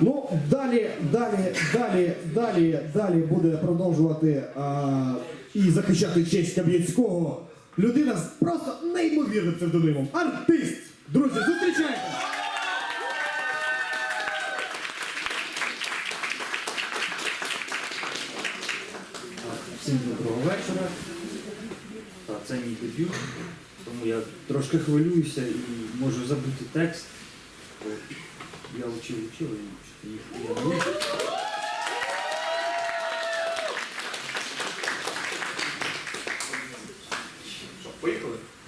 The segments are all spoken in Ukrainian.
Ну, далі, далі, далі, далі, далі буде продовжувати а, і захищати честь Кам'янського. Людина з просто неймовірним псевдонимом. Артист! Друзі, зустрічайте! Всім доброго вечора. Так, це мій дебют, тому я трошки хвилююся і можу забути текст. Я вчив вчив, і ніхто я не вчив.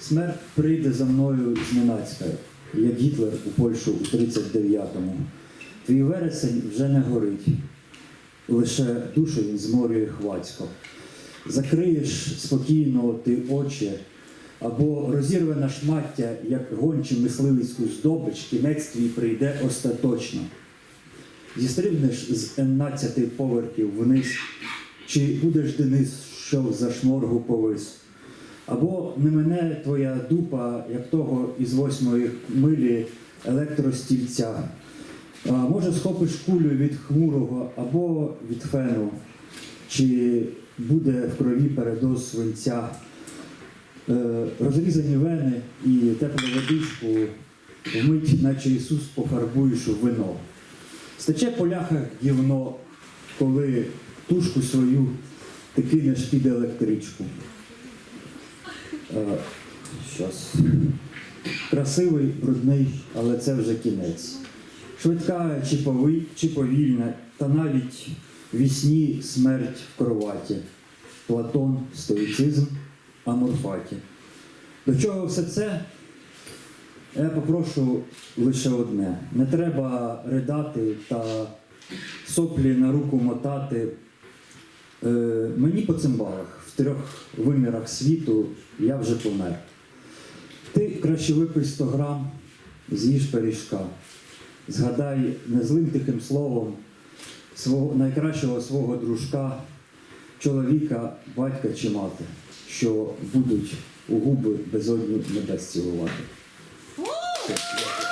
Смерть прийде за мною зненацька, як Гітлер у Польщу у 39-му. Твій вересень вже не горить, лише душу він зморює хвацько. Закриєш спокійно ти очі, або розірве на шмаття, як гончий мисливицьку здобич, кінець твій прийде остаточно. Зістрибнеш з Н-12 поверхів вниз, чи будеш Денис, що за шморгу повис. Або не мене твоя дупа, як того із восьмої милі електростільця. А, може, схопиш кулю від хмурого або від фену, чи буде в крові передоз свинця, розрізані вени і теплу водичку вмить, наче Ісус пофарбуєш у вино. Стече по ляхах гівно, коли тушку свою ти кинеш під електричку. Е, Щас. Красивий, брудний, але це вже кінець. Швидка чи, пови, чи повільна, та навіть вісні смерть в кроваті. Платон, стоїцизм, аморфаті. До чого все це? Я попрошу лише одне. Не треба ридати та соплі на руку мотати. Е, мені по цимбалах в трьох вимірах світу я вже помер. Ти краще випий 100 грам, з'їж пиріжка. Згадай незлим тихим словом свого, найкращого свого дружка, чоловіка, батька чи мати, що будуть у губи безодні небес цілувати. Все, дякую.